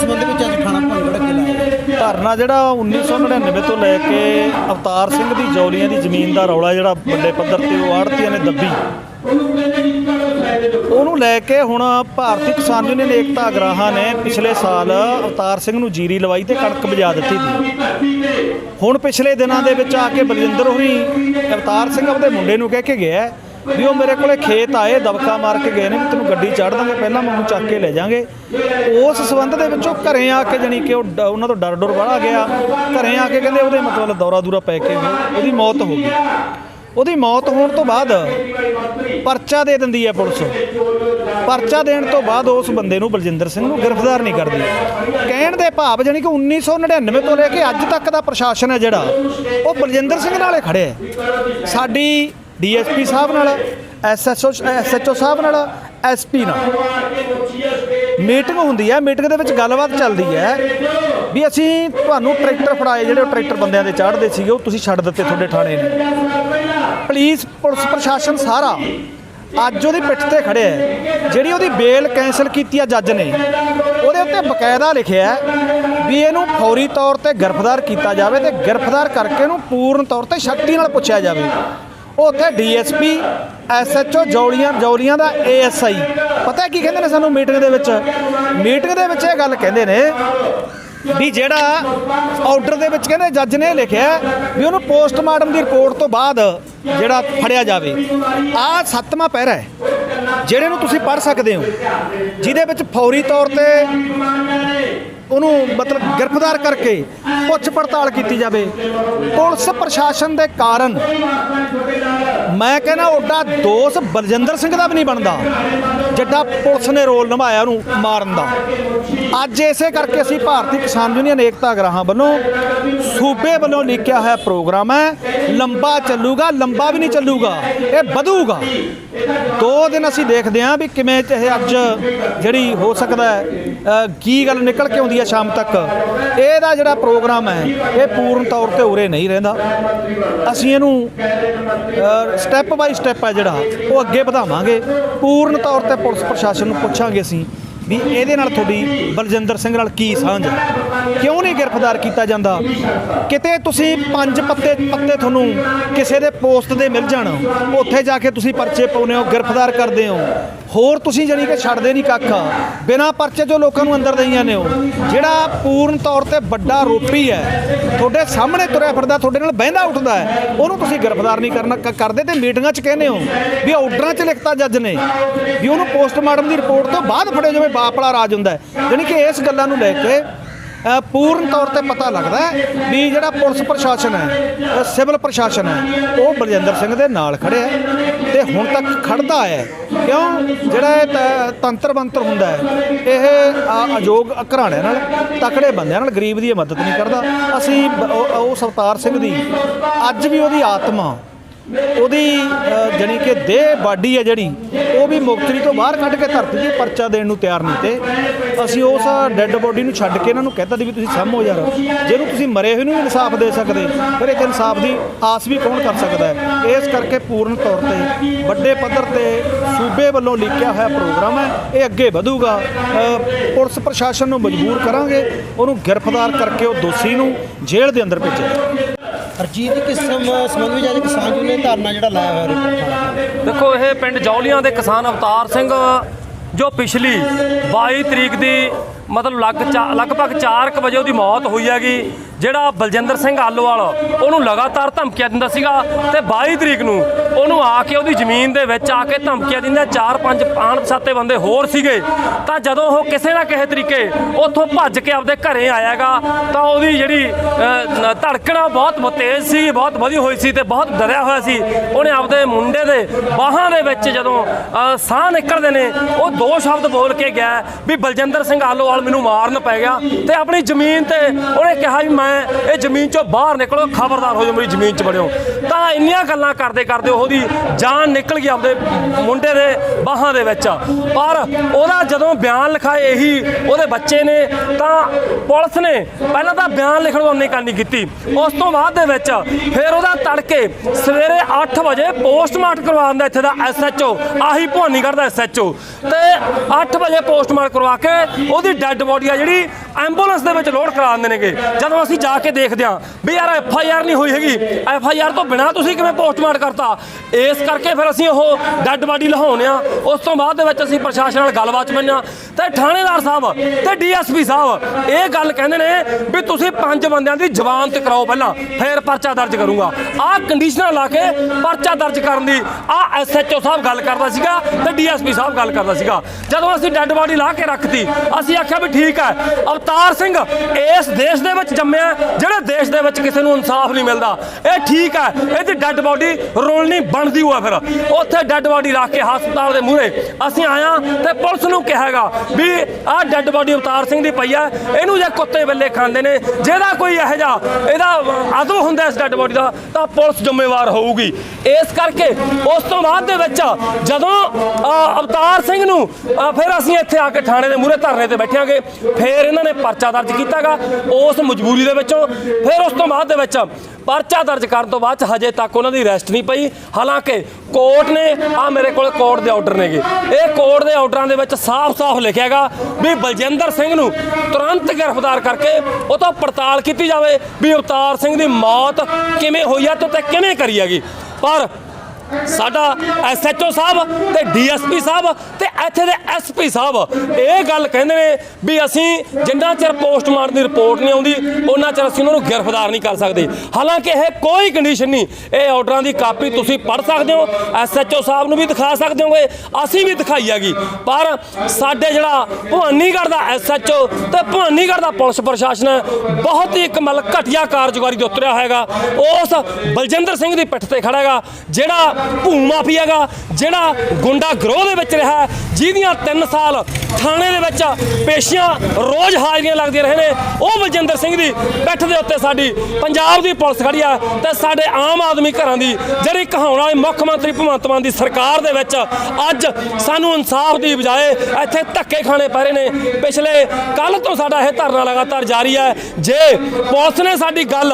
ਸੰਬੰਧ ਵਿੱਚ ਅੱਜ ਖਾਣਾ ਭੰਗੜ ਕੇ ਧਰਨਾ ਜਿਹੜਾ 1999 ਤੋਂ ਲੈ ਕੇ ਅਵਤਾਰ ਸਿੰਘ ਦੀ ਜੌਲੀਆਂ ਦੀ ਜ਼ਮੀਨ ਦਾ ਰੌਲਾ ਜਿਹੜਾ ਵੱਡੇ ਪੱਧਰ ਤੇ ਉਹ ਆੜਤੀਆਂ ਨੇ ਦੱਬੀ। ਉਹਨੂੰ ਲੈ ਕੇ ਹੁਣ ਭਾਰਤੀ ਕਿਸਾਨ ਯੂਨੀਅਨ ਏਕਤਾ ਅਗਰਾਹਾਂ ਨੇ ਪਿਛਲੇ ਸਾਲ ਅਵਤਾਰ ਸਿੰਘ ਨੂੰ ਜੀਰੀ ਲਵਾਈ ਤੇ ਕਣਕ ਬਜਾ ਦਿੱਤੀ ਸੀ। ਹੁਣ ਪਿਛਲੇ ਦਿਨਾਂ ਦੇ ਵਿੱਚ ਆ ਕੇ ਬਲਜਿੰਦਰ ਹੋਰੀ ਅਵਤਾਰ ਸਿੰਘ ਆਪਣੇ ਮੁੰਡੇ ਨੂੰ ਕਹਿ ਕੇ ਗਿਆ ਵੀ ਉਹ ਮੇਰੇ ਕੋਲੇ ਖੇਤ ਆਏ, ਦਬਕਾ ਮਾਰ ਕੇ ਗਏ ਨੇ ਵੀ ਤੈਨੂੰ ਗੱਡੀ ਚੜ੍ਹ ਦਾਂਗੇ, ਪਹਿਲਾਂ ਮੈਨੂੰ ਚੱਕ ਕੇ ਲੈ ਜਾਾਂਗੇ। ਉਸ ਸਬੰਧ ਦੇ ਵਿੱਚ ਉਹ ਘਰੇ ਆ ਕੇ ਜਾਣੀ ਕਿ ਉਹ ਡ- ਉਹਨਾਂ ਤੋਂ ਡਰ ਡਰ ਵਾਲਾ ਗਿਆ। ਘਰੇ ਆ ਕੇ ਕਹਿੰਦੇ ਉਹਦੇ ਮਤਲਬ ਦੌਰਾ ਦੂਰਾ ਪੈ ਕੇ ਉਹ- ਉਹਦੀ ਮੌਤ ਹੋ ਗਈ। ਉਹਦੀ ਮੌਤ ਹੋਣ ਤੋਂ ਬਾਅਦ ਪਰਚਾ ਦੇ ਦਿੰਦੀ ਹੈ ਪੁਲਿਸ। ਪਰਚਾ ਦੇਣ ਤੋਂ ਬਾਅਦ ਉਸ ਬੰਦੇ ਨੂੰ ਬਲਜਿੰਦਰ ਸਿੰਘ ਨੂੰ ਗ੍ਰਿਫਤਾਰ ਨਹੀਂ ਕਰਦੀ। ਕਹਿਣ ਦੇ ਭਾਵ ਜਾਨੀ ਕਿ 1999 ਤੋਂ ਲੈ ਕੇ ਅੱਜ ਤੱਕ ਦਾ ਪ੍ਰਸ਼ਾਸਨ ਹੈ ਜਿਹੜਾ, ਉਹ ਬਲਜਿੰਦਰ ਸਿੰਘ ਨਾਲੇ ਖੜੇ ਹੈ। ਸਾਡੀ ਡੀਐਸਪੀ ਸਾਹਿਬ ਨਾਲ, ਐਸਐਸਓ ਐਸਐਚਓ ਸਾਹਿਬ ਨਾਲ, ਐਸਪੀ ਨਾਲ। ਮੀਟਿੰਗ ਹੁੰਦੀ ਹੈ, ਮੀਟਿੰਗ ਦੇ ਵਿੱਚ ਗੱਲਬਾਤ ਚੱਲਦੀ ਹੈ ਵੀ ਅਸੀਂ ਤੁਹਾਨੂੰ ਟਰੈਕਟਰ ਫੜਾਏ, ਜਿਹੜੇ ਉਹ ਟਰੈਕਟਰ ਬੰਦਿਆਂ ਦੇ ਚਾੜਦੇ ਸੀਗੇ, ਉਹ ਤੁਸੀਂ ਛੱਡ ਦਿੱਤੇ ਤੁਹਾਡੇ ਥਾਣੇ ਨੇ। ਪੁਲਿਸ ਪੁਲਿਸ ਪ੍ਰਸ਼ਾਸਨ ਸਾਰਾ ਅੱਜ ਉਹਦੀ ਪਿੱਠ ਤੇ ਖੜਿਆ ਹੈ। ਜਿਹੜੀ ਉਹਦੀ ਬੇਲ ਕੈਂਸਲ ਕੀਤੀ ਆ ਜੱਜ ਨੇ, ਉਹਦੇ ਉੱਤੇ ਬਕਾਇਦਾ ਲਿਖਿਆ ਵੀ ਇਹਨੂੰ ਫੌਰੀ ਤੌਰ ਤੇ ਗ੍ਰਿਫਤਾਰ ਕੀਤਾ ਜਾਵੇ ਤੇ ਗ੍ਰਿਫਤਾਰ ਕਰਕੇ ਇਹਨੂੰ ਪੂਰਨ ਤੌਰ ਤੇ ਸ਼ਕਤੀ ਨਾਲ ਪੁੱਛਿਆ ਜਾਵੇ। ਉੱਥੇ ਡੀਐਸਪੀ, ਐਸਐਚਓ ਜੌਲੀਆਂ ਜੌਲੀਆਂ ਦਾ ਏਐਸਆਈ। ਪਤਾ ਕੀ ਕਹਿੰਦੇ ਨੇ ਸਾਨੂੰ ਮੀਟਿੰਗ ਦੇ ਵਿੱਚ? ਮੀਟਿੰਗ ਦੇ ਵਿੱਚ ਇਹ ਗੱਲ ਕਹਿੰਦੇ ਨੇ ਵੀ ਜਿਹੜਾ ਆਰਡਰ ਦੇ ਵਿੱਚ ਕਹਿੰਦੇ ਜੱਜ ਨੇ ਇਹ ਲਿਖਿਆ ਵੀ ਉਹਨੂੰ ਪੋਸਟਮਾਰਟਮ ਦੀ ਰਿਪੋਰਟ ਤੋਂ ਬਾਅਦ ਜਿਹੜਾ ਫੜਿਆ ਜਾਵੇ। ਆਹ ਸੱਤਵਾਂ ਪਹਿਰਾ ਹੈ, ਜਿਹੜੇ ਨੂੰ ਤੁਸੀਂ ਪੜ੍ਹ ਸਕਦੇ ਹੋ, ਜਿਹਦੇ ਵਿੱਚ ਫੌਰੀ ਤੌਰ ਤੇ ਉਹਨੂੰ ਮਤਲਬ ਗ੍ਰਿਫਤਾਰ ਕਰਕੇ ਪੁੱਛ ਪੜਤਾਲ ਕੀਤੀ ਜਾਵੇ। ਪੁਲਿਸ ਪ੍ਰਸ਼ਾਸਨ ਦੇ ਕਾਰਨ ਮੈਂ ਕਹਿੰਦਾ ਓਡਾ ਦੋਸ਼ ਬਲਜਿੰਦਰ ਸਿੰਘ ਦਾ ਵੀ ਨਹੀਂ ਬਣਦਾ ਜਿੱਡਾ ਪੁਲਿਸ ਨੇ ਰੋਲ ਨਿਭਾਇਆ ਉਹਨੂੰ ਮਾਰਨ ਦਾ। ਅੱਜ ਇਸੇ ਕਰਕੇ ਅਸੀਂ ਭਾਰਤੀ ਕਿਸਾਨ ਯੂਨੀਅਨ ਏਕਤਾ ਗ੍ਰਾਹਾਂ ਵੱਲੋਂ ਸੂਬੇ ਵੱਲੋਂ ਲਿਖਿਆ ਹੋਇਆ ਪ੍ਰੋਗਰਾਮ ਹੈ, ਲੰਬਾ ਚੱਲੂਗਾ, ਲੰਬਾ ਵੀ ਨਹੀਂ ਚੱਲੂਗਾ, ਇਹ ਵਧੂਗਾ। ਦੋ ਦਿਨ ਅਸੀਂ ਦੇਖਦੇ ਹਾਂ ਵੀ ਕਿਵੇਂ ਚਾਹੇ ਅੱਜ ਜਿਹੜੀ ਹੋ ਸਕਦਾ ਕੀ ਗੱਲ ਨਿਕਲ ਕੇ ਆਉਂਦੀ ਹੈ ਸ਼ਾਮ ਤੱਕ। ਇਹਦਾ ਜਿਹੜਾ ਪ੍ਰੋਗਰਾਮ ਹੈ, ਇਹ ਪੂਰਨ ਤੌਰ ਤੇ ਉਰੇ ਨਹੀਂ ਰਹਿੰਦਾ। ਅਸੀਂ ਇਹਨੂੰ ਸਟੈਪ ਬਾਈ ਸਟੈਪ ਹੈ ਜਿਹੜਾ, ਉਹ ਅੱਗੇ ਵਧਾਵਾਂਗੇ। ਪੂਰਨ ਤੌਰ ਤੇ ਪੁਲਿਸ ਪ੍ਰਸ਼ਾਸਨ ਨੂੰ ਪੁੱਛਾਂਗੇ ਅਸੀਂ ਵੀ ਇਹਦੇ ਨਾਲ ਤੁਹਾਡੀ ਬਲਜਿੰਦਰ ਸਿੰਘ ਨਾਲ ਕੀ ਸਾਂਝ? ਹੈ ਕਿਉਂ ਨਹੀਂ ਗ੍ਰਿਫਤਾਰ ਕੀਤਾ ਜਾਂਦਾ? ਕਿਤੇ ਤੁਸੀਂ ਪੰਜ ਪੱਤੇ ਪੱਤੇ ਤੁਹਾਨੂੰ ਕਿਸੇ ਦੇ ਪੋਸਟ ਦੇ ਮਿਲ ਜਾਣ, ਉੱਥੇ ਜਾ ਕੇ ਤੁਸੀਂ ਪਰਚੇ ਪਾਉਨੇ ਹੋ, ਗ੍ਰਿਫਤਾਰ ਕਰਦੇ ਹੋ। ਹੋਰ ਤੁਸੀਂ ਜਾਨੀ ਕਿ ਛੱਡਦੇ ਨਹੀਂ ਕੱਖ। ਬਿਨਾਂ ਪਰਚੇ ਜੋ ਲੋਕਾਂ ਨੂੰ ਅੰਦਰ ਦਈਆਂ ਨੇ ਉਹ। ਜਿਹੜਾ ਪੂਰਨ ਤੌਰ ਤੇ ਵੱਡਾ ਰੋਪੀ ਹੈ, ਤੁਹਾਡੇ ਸਾਹਮਣੇ ਤੁਰਿਆ ਫਿਰਦਾ, ਤੁਹਾਡੇ ਨਾਲ ਬਹਿੰਦਾ, ਉੱਠਦਾ ਹੈ, ਉਹਨੂੰ ਤੁਸੀਂ ਗ੍ਰਿਫਤਾਰ ਨਹੀਂ ਕਰਨਾ, ਕ- ਕਰਦੇ ਤੇ ਮੀਟਿੰਗਾਂ 'ਚ ਕਹਿੰਦੇ ਹੋ ਵੀ ਆਰਡਰਾਂ 'ਚ ਲਿਖਤਾ ਜੱਜ ਨੇ, ਵੀ ਉਹਨੂੰ ਪੋਸਟਮਾਰਟਮ ਦੀ ਰਿਪੋਰਟ ਤੋਂ ਬਾਅਦ ਫੜਿਆ ਜਾਵੇ ਬਾਪਲਾ ਰਾਜ ਹੁੰਦਾ ਹੈ। ਯਾਨੀ ਕਿ ਇਸ ਗੱਲਾਂ ਨੂੰ ਲੈ ਕੇ ਪੂਰਨ ਤੌਰ ਤੇ ਪਤਾ ਲੱਗਦਾ ਵੀ ਜਿਹੜਾ ਪੁਲਿਸ ਪ੍ਰਸ਼ਾਸਨ ਹੈ ਸਿਵਲ ਪ੍ਰਸ਼ਾਸਨ ਹੈ, ਉਹ ਬਲਜਿੰਦਰ ਸਿੰਘ ਦੇ ਨਾਲ ਖੜਿਆ ਹੈ ਤੇ ਹੁਣ ਤੱਕ ਖੜਦਾ ਹੈ। ਕਿਉਂ? ਜਿਹੜਾ ਇਹ ਤੰਤਰ ਮੰਤਰ ਹੁੰਦਾ ਹੈ, ਇਹ ਅਯੋਗ ਘਰਾਣਿਆਂ ਨਾਲ, ਤਕੜੇ ਬੰਦਿਆਂ ਨਾਲ ਗਰੀਬ ਦੀ ਇਹ ਮਦਦ ਨਹੀਂ ਕਰਦਾ। ਅਸੀਂ ਉਹ ਉਹ ਸਵਤਾਰ ਸਿੰਘ ਦੀ, ਅੱਜ ਵੀ ਉਹਦੀ ਆਤਮਾ ਉਹਦੀ ਅ, ਜਾਣੀ ਕਿ ਦੇਹ ਬਾਡੀ ਹੈ ਜਿਹੜੀ ਉਹ ਵੀ ਮੁਕਤਰੀ ਤੋਂ ਬਾਹਰ ਕੱਢ ਕੇ ਧਰਤੀ 'ਤੇ ਪਰਚਾ ਦੇਣ ਨੂੰ ਤਿਆਰ ਨਹੀਂ ਤੇ ਅਸੀਂ ਉਸ ਡੈੱਡ ਬੋਡੀ ਨੂੰ ਛੱਡ ਕੇ ਇਹਨਾਂ ਨੂੰ ਕਹਿਤਾ ਦੀ ਵੀ ਤੁਸੀਂ ਸਾਹਮੋ ਯਾਰ ਜਿਹਨੂੰ ਤੁਸੀਂ ਮਰੇ ਹੋਏ ਨੂੰ ਵੀ ਇਨਸਾਫ ਦੇ ਸਕਦੇ ਫਿਰ ਇੱਕ ਇਨਸਾਫ ਦੀ ਆਸ ਵੀ ਕੌਣ ਕਰ ਸਕਦਾ ਹੈ? ਇਸ ਕਰਕੇ ਪੂਰਨ ਤੌਰ ਤੇ ਵੱਡੇ ਪੱਧਰ ਤੇ ਸੂਬੇ ਵੱਲੋਂ ਲਿਖਿਆ ਹੋਇਆ ਪ੍ਰੋਗਰਾਮ ਹੈ ਇਹ ਅੱਗੇ ਵਧੂਗਾ। ਪੁਲਿਸ ਪ੍ਰਸ਼ਾਸਨ ਨੂੰ ਮਜਬੂਰ ਕਰਾਂਗੇ ਉਹਨੂੰ ਗ੍ਰਿਫਤਾਰ ਕਰਕੇ ਉਹ ਦੋਸ਼ੀ ਨੂੰ ਜੇਲ੍ਹ ਦੇ ਅੰਦਰ ਭੇਜੇ ਹਰਜੀਤ ਕਿਸਮ ਸੰਬੰਧ ਵਿੱਚ ਅੱਜ ਕਿਸਾਨ ਯੂਨੀਅਨ ਧਰਨਾ ਜਿਹੜਾ ਲਾਇਆ ਹੋਇਆ ਰਿਪੋਰਟ ਦੇਖੋ, ਇਹ ਪਿੰਡ ਜੌਲੀਆਂ ਦੇ ਕਿਸਾਨ ਅਵਤਾਰ ਸਿੰਘ, ਜੋ ਪਿਛਲੀ 22 ਤਰੀਕ ਦੀ ਮਤਲਬ ਲਗ ਚਾ- ਲਗਭਗ 4 ਵਜੇ ਉਹਦੀ ਮੌਤ ਹੋਈ ਹੈਗੀ। ਜਿਹੜਾ ਬਲਜਿੰਦਰ ਸਿੰਘ ਆਲੋਵਾਲ, ਉਹਨੂੰ ਲਗਾਤਾਰ ਧਮਕੀਆਂ ਦਿੰਦਾ ਸੀਗਾ ਤੇ 22 ਤਰੀਕ ਨੂੰ ਉਹਨੂੰ ਆ ਕੇ ਉਹਦੀ ਜ਼ਮੀਨ ਦੇ ਵਿੱਚ ਆ ਕੇ ਧਮਕੀਆਂ ਦਿੰਦਾ ਚਾਰ ਪੰਜ ਅਣਪਛਾਤੇ ਬੰਦੇ ਹੋਰ ਸੀਗੇ। ਤਾਂ ਜਦੋਂ ਉਹ ਕਿਸੇ ਨਾ ਕਿਸੇ ਤਰੀਕੇ ਉੱਥੋਂ ਭੱਜ ਕੇ ਆਪਦੇ ਘਰੇ ਆਇਆਗਾ, ਤਾਂ ਉਹਦੀ ਜਿਹੜੀ ਧੜਕਣਾ ਬਹੁਤ ਤੇਜ਼ ਸੀ, ਬਹੁਤ ਵਧੀ ਹੋਈ ਸੀ ਤੇ ਬਹੁਤ ਡਰਿਆ ਹੋਇਆ ਸੀ। ਉਹਨੇ ਆਪਦੇ ਮੁੰਡੇ ਦੇ ਬਾਹਾਂ ਦੇ ਵਿੱਚ ਜਦੋਂ ਸਾਹ ਨਿਕਲਦੇ ਨੇ, ਉਹ ਦੋ ਸ਼ਬਦ ਬੋਲ ਕੇ ਗਿਆ ਵੀ ਬਲਜਿੰਦਰ ਸਿੰਘ ਆਲੋਵਾਲ ਮੈਨੂੰ ਮਾਰਨ ਪੈ ਗਿਆ ਤੇ ਆਪਣੀ ਜ਼ਮੀਨ ਤੇ ਉਹਨੇ ਕਿਹਾ ਵੀ ਮੈਂ ਇਹ ਜ਼ਮੀਨ ਚੋਂ ਬਾਹਰ ਨਿਕਲੋ, ਖਬਰਦਾਰ ਹੋ ਜਾਓ, ਮੇਰੀ ਜ਼ਮੀਨ 'ਚ ਵੜਿਓ। ਤਾਂ ਇੰਨੀਆਂ ਗੱਲਾਂ ਕਰਦੇ ਕਰਦੇ ਉਹਦੀ ਜਾਨ ਨਿਕਲ ਗਈ ਆਪਦੇ ਮੁੰਡੇ ਦੇ ਬਾਹਾਂ ਦੇ ਵਿੱਚ। ਪਰ ਉਹਦਾ ਜਦੋਂ ਬਿਆਨ ਲਿਖਾਏ ਇਹੀ ਉਹਦੇ ਬੱਚੇ ਨੇ, ਤਾਂ ਪੁਲਿਸ ਨੇ ਪਹਿਲਾਂ ਤਾਂ ਬਿਆਨ ਲਿਖਣ ਨੂੰ ਨਹੀਂ ਕਰਨੀ ਕੀਤੀ। ਉਸ ਤੋਂ ਬਾਅਦ ਦੇ ਵਿੱਚ ਫਿਰ ਉਹਦਾ ਤੜਕੇ ਸਵੇਰੇ 8 ਵਜੇ ਪੋਸਟਮਾਰਟਮ ਕਰਵਾਉਣ ਦਾ ਇੱਥੇ ਦਾ ਐਸਐਚਓ ਆਹੀ ਭਵਾਨੀਗੜ੍ਹ ਦਾ ਐਸਐਚਓ ਤੇ 8 ਵਜੇ ਪੋਸਟਮਾਰਟਮ ਕਰਵਾ ਕੇ ਉਹਦੀ ਡੈੱਡ ਬੋਡੀ ਆ ਜਿਹੜੀ ਐਂਬੂਲੈਂਸ ਦੇ ਵਿੱਚ ਲੋਡ ਕਰਾ ਦਿੰਦੇ ਨੇਗੇ। ਜਦੋਂ ਅਸੀਂ ਜਾ ਕੇ ਦੇਖਦੇ ਹਾਂ ਵੀ ਯਾਰ ਐਫ ਆਈ ਆਰ ਨਹੀਂ ਹੋਈ ਹੈਗੀ। ਐਫ ਆਈ ਆਰ ਤੋਂ ਬਿਨਾਂ ਤੁਸੀਂ ਕਿਵੇਂ ਪੋਸਟਮਾਰਟਮ ਕਰਤਾ? ਇਸ ਕਰਕੇ ਫਿਰ ਅਸੀਂ ਉਹ ਡੈੱਡ ਬਾਡੀ ਲਹਾਉਂਦੇ ਆ। ਉਸ ਤੋਂ ਬਾਅਦ ਦੇ ਵਿੱਚ ਅਸੀਂ ਪ੍ਰਸ਼ਾਸਨ ਨਾਲ ਗੱਲਬਾਤ ਮੰਨਿਆ ਬੰਨਿਆ ਤੇ ਥਾਣੇਦਾਰ ਸਾਹਿਬ ਤੇ ਡੀਐਸਪੀ ਸਾਹਿਬ, ਇਹ ਗੱਲ ਕਹਿੰਦੇ ਨੇ ਵੀ ਤੁਸੀਂ ਪੰਜ ਬੰਦਿਆਂ ਦੀ ਜ਼ਮਾਨਤ ਕਰਾਓ ਪਹਿਲਾਂ, ਫਿਰ ਪਰਚਾ ਦਰਜ ਕਰੂੰਗਾ। ਆਹ ਕੰਡੀਸ਼ਨਾਂ ਲਾ ਕੇ ਪਰਚਾ ਦਰਜ ਕਰਨ ਦੀ ਆਹ ਐਸਐਚਓ ਸਾਹਿਬ ਗੱਲ ਕਰਦਾ ਸੀਗਾ ਤੇ ਡੀਐਸਪੀ ਸਾਹਿਬ ਗੱਲ ਕਰਦਾ ਸੀਗਾ। ਜਦੋਂ ਅਸੀਂ ਡੈੱਡ ਬਾਡੀ ਲਾ ਕੇ ਰੱਖਤੀ, ਅਸੀਂ ਆਖਿਆ ਵੀ ਠੀਕ ਹੈ ਅਵਤਾਰ ਸਿੰਘ, ਇਸ ਦੇਸ਼ ਦੇ ਵਿੱਚ ਜੰਮਿਆ, ਜਿਹੜੇ ਦੇਸ਼ ਦੇ ਵਿੱਚ ਕਿਸੇ ਨੂੰ ਇਨਸਾਫ ਨਹੀਂ ਮਿਲਦਾ। ਇਹ ਠੀਕ ਹੈ, ਇਹਦੀ ਡੈੱਡ ਬਾਡੀ ਰੋਲਣੀ ਬਣਦੀ ਹੋਆ ਫਿਰ। ਉੱਥੇ ਡੈੱਡ ਬਾਡੀ ਰੱਖ ਕੇ ਹਸਪਤਾਲ ਦੇ ਮੂਹਰੇ ਅਸੀਂ ਆਇਆ ਤੇ ਪੁਲਿਸ ਨੂੰ ਕਿਹਾਗਾ ਵੀ ਆਹ ਡੈੱਡ ਬਾਡੀ ਅਵਤਾਰ ਸਿੰਘ ਦੀ ਪਈ ਹੈ ਇਹਨੂੰ ਜੇ ਕੁੱਤੇ ਬੱਲੇ ਖਾਂਦੇ ਨੇ, ਜਿਹਦਾ ਕੋਈ ਇਹੋ ਜਿਹਾ, ਇਹਦਾ ਅਦਬ ਹੁੰਦਾ ਇਸ ਡੈੱਡ ਬਾਡੀ ਦਾ, ਤਾਂ ਪੁਲਿਸ ਜ਼ਿੰਮੇਵਾਰ ਹੋਊਗੀ। ਇਸ ਕਰਕੇ ਉਸ ਤੋਂ ਬਾਅਦ ਦੇ ਵਿੱਚ ਜਦੋਂ ਅਵਤਾਰ ਸਿੰਘ ਨੂੰ ਫਿਰ ਅਸੀਂ ਇੱਥੇ ਆ ਕੇ ਥਾਣੇ ਦੇ ਮੂਹਰੇ ਧਰਨੇ ਤੇ ਬੈਠਾਂਗੇ ਫਿਰ ਇਹਨਾਂ ਨੇ ਪਰਚਾ ਦਰਜ ਕੀਤਾਗਾ, ਉਸ ਮਜਬੂਰੀ ਦੇ ਵਿੱਚੋਂ, ਫਿਰ ਉਸ ਤੋਂ ਬਾਅਦ ਦੇ ਵਿੱਚ ਪਰਚਾ ਦਰਜ ਕਰਨ ਤੋਂ ਬਾਅਦ ਹਜੇ ਤੱਕ ਉਹਨਾਂ ਦੀ ਅਰੈਸਟ ਨਹੀਂ ਪਈ। ਹਾਲਾਂਕਿ ਕੋਰਟ ਨੇ, ਆ ਮੇਰੇ ਕੋਲ ਕੋਰਟ ਦੇ ਆਰਡਰ ਨੇਗੇ। ਇਹ ਕੋਰਟ ਦੇ ਆਰਡਰਾਂ ਦੇ ਵਿੱਚ ਸਾਫ਼-ਸਾਫ਼ ਲਿਖਿਆਗਾ ਵੀ ਬਲਜਿੰਦਰ ਸਿੰਘ ਨੂੰ ਤੁਰੰਤ ਗ੍ਰਿਫਤਾਰ ਕਰਕੇ ਉਹ ਤੋਂ ਪੜਤਾਲ ਕੀਤੀ ਜਾਵੇ ਵੀ ਅਵਤਾਰ ਸਿੰਘ ਦੀ ਮੌਤ ਕਿਵੇਂ ਹੋਈ ਆ ਤੇ ਕਿਵੇਂ ਕਰੀ ਹੈਗੀ। ਪਰ ਸਾਡਾ ਐਸਐਚਓ ਸਾਹਿਬ ਤੇ ਡੀਐਸਪੀ ਸਾਹਿਬ ਤੇ ਇੱਥੇ ਦੇ ਐਸਪੀ ਸਾਹਿਬ, ਇਹ ਗੱਲ ਕਹਿੰਦੇ ਨੇ ਵੀ ਅਸੀਂ ਜਿੰਨਾ ਚਿਰ ਪੋਸਟਮਾਰਟਮ ਦੀ ਰਿਪੋਰਟ ਨਹੀਂ ਆਉਂਦੀ ਉਹਨਾਂ ਚਿਰ ਅਸੀਂ ਉਹਨਾਂ ਨੂੰ ਗ੍ਰਿਫਤਾਰ ਨਹੀਂ ਕਰ ਸਕਦੇ। ਹਾਲਾਂਕਿ ਇਹ ਕੋਈ ਕੰਡੀਸ਼ਨ ਨਹੀਂ, ਇਹ ਆਰਡਰਾਂ ਦੀ ਕਾਪੀ ਤੁਸੀਂ ਪੜ੍ਹ ਸਕਦੇ ਹੋ ਐਸਐਚਓ ਸਾਹਿਬ ਨੂੰ ਵੀ ਦਿਖਾ ਸਕਦੇ ਹੋਗੇ, ਅਸੀਂ ਵੀ ਦਿਖਾਈ ਹੈਗੀ। ਪਰ ਸਾਡੇ ਜਿਹੜਾ ਭਵਾਨੀਗੜ੍ਹ ਦਾ ਐਸਐਚਓ ਤੇ ਭਵਾਨੀਗੜ੍ਹ ਦਾ ਪੁਲਿਸ ਪ੍ਰਸ਼ਾਸਨ ਬਹੁਤ ਹੀ ਇੱਕ ਮਤਲਬ ਘਟੀਆ ਕਾਰਜਕਾਰੀ ਦੇ ਉਤਰਿਆ ਹੋਏਗਾ ਉਸ ਬਲਜਿੰਦਰ ਸਿੰਘ ਦੀ ਪਿੱਠ ਤੇ ਖੜਾ ਹੈਗਾ, ਜਿਹੜਾ ਭੂ ਮਾਫੀਆ ਹੈਗਾ, ਜਿਹੜਾ ਗੁੰਡਾ ਗਰੋਹ ਦੇ ਵਿੱਚ ਰਿਹਾ ਜਿਹਦੀਆਂ 3 ਸਾਲ ਥਾਣੇ ਦੇ ਵਿੱਚ ਪੇਸ਼ੀਆਂ ਰੋਜ਼ ਹਾਜ਼ਰੀਆਂ ਲੱਗਦੀਆਂ ਰਹੇ ਨੇ, ਉਹ ਬਲਜਿੰਦਰ ਸਿੰਘ ਦੀ ਪਿੱਠ ਦੇ ਉੱਤੇ ਸਾਡੀ ਪੰਜਾਬ ਦੀ ਪੁਲਿਸ ਖੜੀ ਆ ਤੇ ਸਾਡੇ ਆਮ ਆਦਮੀ ਘਰਾਂ ਦੀ ਜਿਹੜੀ ਕਹਾਉਣ ਵਾਲੀ ਮੁੱਖ ਮੰਤਰੀ ਭਗਵੰਤ ਮਾਨ ਦੀ ਸਰਕਾਰ ਦੇ ਵਿੱਚ ਅੱਜ ਸਾਨੂੰ ਇਨਸਾਫ ਦੀ ਬਜਾਏ ਇੱਥੇ ਧੱਕੇ ਖਾਣੇ ਪੈ ਰਹੇ ਨੇ। ਪਿਛਲੇ ਕੱਲ ਤੋਂ ਸਾਡਾ ਇਹ ਧਰਨਾ ਲਗਾਤਾਰ ਜਾਰੀ ਹੈ। ਜੇ ਪੁਲਿਸ ਨੇ ਸਾਡੀ ਗੱਲ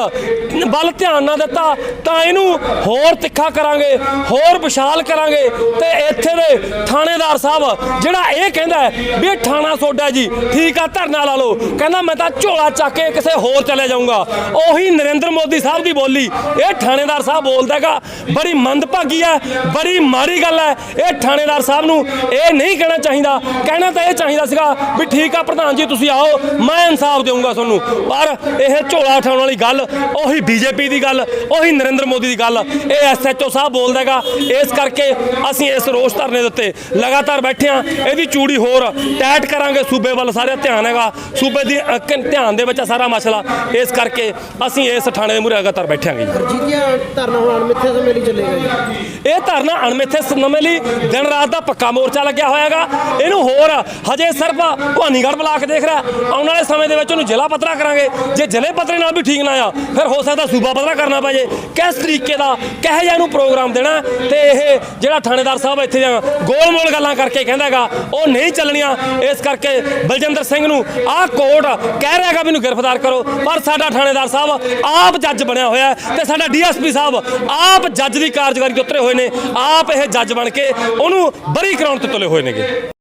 ਵੱਲ ਧਿਆਨ ਨਾ ਦਿੱਤਾ, ਤਾਂ ਇਹਨੂੰ ਹੋਰ ਤਿੱਖਾ ਕਰਾਂਗੇ, ਹੋਰ ਵਿਸ਼ਾਲ ਕਰਾਂਗੇ ਤੇ ਇੱਥੇ ਦੇ ਥਾਣੇਦਾਰ ਸਾਹਿਬ ਜਿਹੜਾ ਇਹ ਕਹਿੰਦਾ ਵੀ ਇਹ ਥਾਣਾ ਸੋਡਾ ਜੀ, ਠੀਕ ਆ, ਧਰਨਾ ਲਾ ਲਓ। ਕਹਿੰਦਾ ਮੈਂ ਤਾਂ ਝੋਲਾ ਚੱਕ ਕੇ ਕਿਸੇ ਹੋਰ ਚਲੇ ਜਾਊਂਗਾ। ਉਹੀ ਨਰਿੰਦਰ ਮੋਦੀ ਸਾਹਿਬ ਦੀ ਬੋਲੀ। ਇਹ ਥਾਣੇਦਾਰ ਸਾਹਿਬ ਬੋਲਦਾ ਹੈਗਾ, ਬੜੀ ਮੰਦਭਾਗੀ ਹੈ, ਬੜੀ ਮਾੜੀ ਗੱਲ ਹੈ। ਇਹ ਥਾਣੇਦਾਰ ਸਾਹਿਬ ਨੂੰ ਇਹ ਨਹੀਂ ਕਹਿਣਾ ਚਾਹੀਦਾ। ਕਹਿਣਾ ਤਾਂ ਇਹ ਚਾਹੀਦਾ ਸੀਗਾ ਵੀ ਠੀਕ ਆ ਪ੍ਰਧਾਨ ਜੀ, ਤੁਸੀਂ ਆਓ, ਮੈਂ ਇਨਸਾਫ ਦੇਵਾਂਗਾ ਤੁਹਾਨੂੰ। ਪਰ ਇਹ ਝੋਲਾ ਉਠਾਉਣ ਵਾਲੀ ਗੱਲ, ਉਹੀ ਬੀਜੇਪੀ ਦੀ ਗੱਲ, ਉਹੀ ਨਰਿੰਦਰ ਮੋਦੀ ਦੀ ਗੱਲ, ਇਹ ਐਸਐਚਓ ਸਾਹਿਬ ਬੋਲਦਾ ਹੈਗਾ। ਇਸ ਕਰਕੇ ਅਸੀਂ ਇਸ ਰੋਸ ਧਰਨੇ ਦੇ ਉੱਤੇ ਲਗਾਤਾਰ ਬੈਠੇ ਆ। ਇਹਦੀ ਚੂੜੀ ਹੋਰ ਟੈਟ ਕਰਾਂਗੇ ਸੂਬੇ ਵੱਲ ਸਾਰੇ ਧਿਆਨ ਹੈਗਾ। ਸੂਬੇ ਦੀ ਧਿਆਨ ਦੇ ਵਿੱਚ ਆ ਸਾਰਾ ਮਸਲਾ। ਇਸ ਕਰਕੇ ਅਸੀਂ ਇਸ ਥਾਣੇ ਦੇ ਮੂਹਰੇ ਲਗਾਤਾਰ ਬੈਠਾਂਗੇ ਜਿਹਦੀਆਂ ਧਰਨਾ ਹੁਣ ਅਣਮਿੱਥੇ ਸਮੇਂ ਲਈ ਚੱਲੇਗਾ ਜੀ। ਇਹ ਧਰਨਾ ਅਣਮਿੱਥੇ ਸਮੇਂ ਲਈ ਦਿਨ ਰਾਤ ਦਾ ਪੱਕਾ ਮੋਰਚਾ ਲੱਗਿਆ ਹੋਇਆਗਾ ਇਹਨੂੰ ਹੋਰ ਹਜੇ ਸਿਰਫ ਭਵਾਨੀਗੜ੍ਹ ਬਲਾਕ ਦੇਖ ਰਿਹਾ। ਆਉਣ ਵਾਲੇ ਸਮੇਂ ਦੇ ਵਿੱਚ ਉਹਨੂੰ ਜ਼ਿਲ੍ਹਾ ਪੱਧਰਾ ਕਰਾਂਗੇ। ਜੇ ਜ਼ਿਲ੍ਹੇ ਪੱਧਰੇ ਨਾਲ ਵੀ ਠੀਕ ਨਾ ਆ ਫਿਰ ਹੋ ਸਕਦਾ ਸੂਬਾ ਪੱਧਰਾ ਕਰਨਾ ਪੈ ਜੇ। ਕਿਸ ਤਰੀਕੇ ਦਾ ਕਿਹੋ ਜਿਹਾ ਇਹਨੂੰ ਪ੍ਰੋਗਰਾਮ ਦੇਣਾ ਤੇ ਇਹ ਜਿਹੜਾ ਥਾਣੇਦਾਰ ਸਾਹਿਬ ਇੱਥੇ ਦੀਆਂ ਗੋਲ-ਮੋਲ ਗੱਲਾਂ ਕਰਕੇ ਕਹਿੰਦਾ ਹੈਗਾ ਉਹ ਨਹੀਂ ਚੱਲਣੀਆਂ। ਇਸ ਕਰਕੇ ਬਲਜਿੰਦਰ ਸਿੰਘ ਨੂੰ ਆਹ ਕੋਰਟ ਕਹਿ ਰਿਹਾ ਹੈਗਾ ਵੀ ਇਹਨੂੰ ਗ੍ਰਿਫਤਾਰ ਕਰੋ। ਪਰ ਸਾਡਾ ਥਾਣੇਦਾਰ ਸਾਹਿਬ ਆਪ ਜੱਜ ਬਣਿਆ ਹੋਇਆ ਤੇ ਸਾਡਾ ਡੀਐਸਪੀ ਸਾਹਿਬ ਆਪ ਜੱਜ ਦੀ ਕਾਰਜਕਾਰੀ ਤੇ ਉਤਰੇ ਹੋਏ ਨੇ। ਆਪ ਇਹ ਜੱਜ ਬਣ ਕੇ ਉਹਨੂੰ ਬਰੀ ਕਰਾਉਣ ਤੇ ਤੁਲੇ ਹੋਏ ਨੇਗੇ।